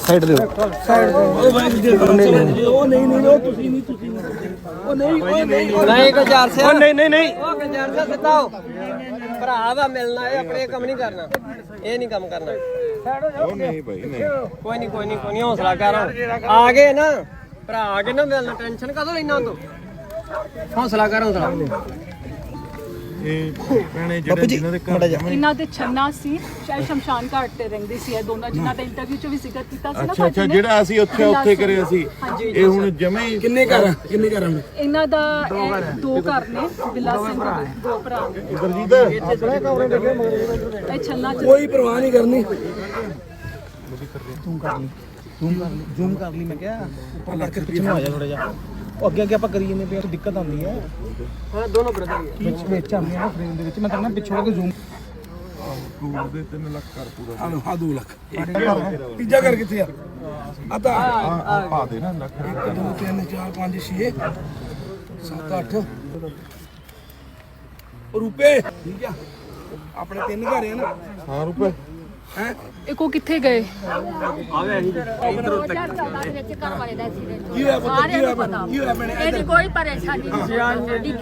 Side ਦਿਓ ਉਹ ਨਹੀਂ ਨਹੀਂ ਉਹ ਤੁਸੀਂ ਨਹੀਂ ਤੁਸੀਂ ਨਹੀਂ ਉਹ ਨਹੀਂ ਉਹ ਨਹੀਂ ਉਹ ਨਹੀਂ। ਗੁਜ਼ਾਰ ਸਿਆ ਉਹ ਨਹੀਂ ਨਹੀਂ ਨਹੀਂ ਉਹ ਗੁਜ਼ਾਰ ਸਿਆ ਸਿੱਧਾ ਹੋ ਭਰਾ ਦਾ ਮਿਲਣਾ ਹੈ ਆਪਣੇ ਕੰਮ ਨਹੀਂ ਕਰਨਾ। ਇਹ ਨਹੀਂ ਕੰਮ ਕਰਨਾ। ਉਹ ਨਹੀਂ ਭਾਈ ਨਹੀਂ ਕੋਈ ਨਹੀਂ ਕੋਈ ਨਹੀਂ ਕੋਈ ਨਹੀਂ ਹੌਸਲਾ ਕਰ। ਆ ਗਏ ਨਾ। ਭਰਾ ਆ ਗਏ ਨਾ ਮਿਲਣਾ। ਟੈਨਸ਼ਨ ਕਦੋਂ ਲੈਣਾ ਤੂੰ? ਹੌਸਲਾ ਕਰ ਹੌਸਲਾ। ਇਹ ਭੈਣੇ ਜਿਹੜੇ ਜਿਨ੍ਹਾਂ ਦੇ ਘਰ ਇਹਨਾਂ ਦੇ ਛੰਨਾ ਸੀ ਸ਼ਾਇਦ ਸ਼ਮਸ਼ਾਨ ਘਾਟ ਤੇ ਰਹਿੰਦੇ ਸੀ ਇਹ ਦੋਨਾਂ ਜਿਨ੍ਹਾਂ ਦਾ ਇੰਟਰਵਿਊ ਚ ਵੀ ਜ਼ਿਕਰ ਕੀਤਾ ਸੀ ਨਾ ਅੱਛਾ ਅੱਛਾ। ਜਿਹੜਾ ਅਸੀਂ ਉੱਥੇ ਉੱਥੇ ਕਰਿਆ ਸੀ। ਇਹ ਹੁਣ ਜਮੇ ਹੀ ਕਿੰਨੇ ਘਰ? ਕਿੰਨੇ ਘਰਾਂ ਨੇ ਇਹਨਾਂ ਦਾ ਇਹ ਦੋ ਘਰ ਨੇ ਬਿੱਲਾ ਸਿੰਘ ਦੇ ਦੋ ਭਰਾ ਨੇ। ਇਹ ਛੰਨਾ ਚ ਕੋਈ ਪਰਵਾਹ ਨਹੀਂ ਕਰਨੀ। ਜ਼ੂਮ ਕਰ ਲਈ। ਮੈਂ ਕਿਹਾ। ਉੱਪਰ ਕਰਕੇ ਪਿੱਛੇ ਆ ਜਾ ਥੋੜਾ ਜਿਹਾ। ਉਹ ਅੱਗੇ ਅੱਗੇ ਆਪਾਂ ਕਰੀ ਜਾਂਦੇ ਪਏ ਦਿੱਕਤ ਆਉਂਦੀ ਹੈ ਹਾਂ ਦੋਨੋਂ ਬ੍ਰਦਰ ਵਿੱਚ ਵਿੱਚ ਆਉਂਦੀ ਹੈ ਨਾ ਫਰੇਮ ਦੇ ਵਿੱਚ। ਮੈਂ ਕਹਿੰਦਾ ਪਿੱਛੇ ਹੋ ਕੇ ਜ਼ੂਮ ਟੂਰ ਦੇ 3 ਲੱਖ। ਕਰ ਪੂਰਾ ਆ ਆ 2 ਲੱਖ। ਤੀਜਾ ਘਰ ਕਿੱਥੇ ਆ? ਆ ਤਾਂ। ਆ ਆ ਪਾ ਦੇ ਨਾ ਲੱਖ। 2 3 4 5 6 7 8 ਰੁਪਏ। ਠੀਕ ਆ। ਆਪਣੇ ਤਿੰਨ ਘਰ ਆ ਨਾ। ਹਾਂ ਰੁਪਏ। ਹੈ? ਇਹ ਕੋ ਕਿੱਥੇ ਗਏ? ਕੀ ਹੋਇਆ ਪੁੱਤ? ਕੀ ਹੋਇਆ ਭੈਣੇ? ਕੀ ਹੋਇਆ ਭੈਣੇ? ਇਹਦੀ ਕੋਈ ਪਰੇਸ਼ਾਨੀ ਨਹੀਂ।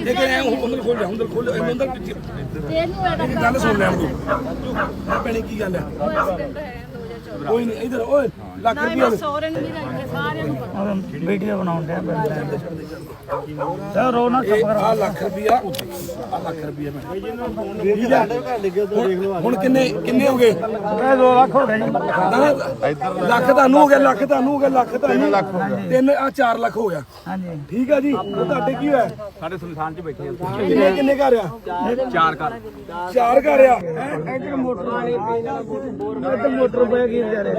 ਇਹ ਕਿ ਅੰਦਰ ਖੋਲ ਜਾ ਅੰਦਰ ਖੋਲ ਜਾ। ਅੰਦਰ ਪਿੱਛੇ। ਇਹਨੂੰ ਇਹਦਾ ਗੱਲ ਸੁਣ ਲੈ ਤੂੰ। ਭੈਣੇ ਕੀ ਗੱਲ ਹੈ? ਕੋਈ ਨਹੀਂ ਇਧਰ ਓਏ ਲੱਖ ਨਾ ਰੁਪਏ ਇਹ ਸੋਹਰੇ ਨੂੰ ਨਹੀਂ ਰਹਿੰਦੇ ਸਾਰਿਆਂ ਨੂੰ ਪਤਾ। ਵੀਡੀਓ ਬਣਾਉਣ ਦੇ ਸਰ ਰੋ ਨਾ ਇਹ ਆ ਲੱਖ ਰੁਪਿਆ ਆ ਲੱਖ ਰੁਪਿਆ ਮੈਂ। ਹੁਣ ਕਿੰਨੇ ਕਿੰਨੇ ਹੋ ਗਏ? ਇਹ 2 ਲੱਖ ਹੋ ਗਏ ਜੀ ਨਾ, ਲੱਖ ਤੁਹਾਨੂੰ ਹੋ ਗਿਆ ਲੱਖ ਤੁਹਾਨੂੰ ਹੋ ਗਿਆ ਲੱਖ ਤੁਹਾਨੂੰ। ਲੱਖ ਹੋ ਗਿਆ। ਤਿੰਨ ਆ 4 ਲੱਖ ਹੋ ਗਿਆ। ਹਾਂਜੀ। ਠੀਕ ਆ ਜੀ। ਉਹ ਤੁਹਾਡੇ ਕੀ ਹੋਇਆ? ਸਾਡੇ ਸੁਲਤਾਨ ਚ ਬੈਠੇ ਆ। ਕਿੰਨੇ ਕਿੰਨੇ ਘਰ ਆ? ਚਾਰ ਕਰ ਚਾਰ ਘਰ ਆ। ਇੱਧਰ ਮੋਟਰ ਇੱਧਰ ਮੋਟਰ ਪੈ ਗਈ ਵਿਚਾਰੇ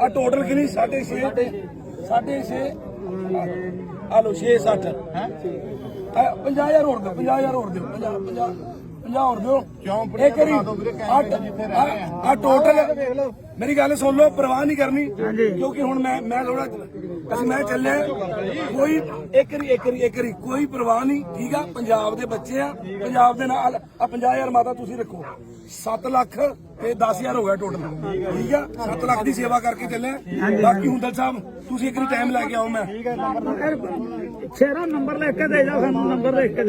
ਆ ਟੋਟਲ ਕਿੰਨੀ? 6.5 6.5 ਆ ਲੋ 6 60 ਹੈ? 50000 ਹੋਰ ਦਿਓ 50000 ਹੋਰ ਦਿਓ। 50 50 50 ਹੋਰ ਦਿਓ। ਇਹ ਕਰੀ ਆ ਟੋਟਲ ਮੇਰੀ ਗੱਲ ਸੁਣ ਲਓ ਪਰਵਾਹ ਨਹੀਂ ਕਰਨੀ ਕਿਉਂਕਿ ਹੁਣ ਮੈਂ ਮੈਂ ਥੋੜਾ ਅਸੀਂ ਮੈਂ ਚੱਲਿਆ ਕੋਈ ਇੱਕ ਰੀ ਇੱਕ ਰੀ ਇੱਕ ਰੀ ਕੋਈ ਪਰਵਾਹ ਨਹੀਂ ਠੀਕ ਆ? ਪੰਜਾਬ ਦੇ ਬੱਚੇ ਆ ਪੰਜਾਬ ਦੇ ਨਾਲ ਆ 50000 ਮਾਤਾ ਤੁਸੀਂ ਰੱਖੋ। 7 ਲੱਖ ਤੇ 10000 ਹੋ ਗਿਆ ਟੋਟਲ ਠੀਕ ਆ? 7 ਲੱਖ ਦੀ ਸੇਵਾ ਕਰਕੇ ਚੱਲੇ। ਬਾਕੀ ਹੁੰਦਲ ਸਾਹਿਬ ਤੁਸੀਂ ਇੱਕ ਰੀ ਟਾਈਮ ਲੈ ਕੇ ਆਓ ਮੈਂ। ਸ਼ੇਰਾ ਨੰਬਰ ਲਿਖ ਕੇ ਦੇ ਜਾ ਸਾਨੂੰ ਨੰਬਰ ਲਿਖ ਕੇ ਦੇ।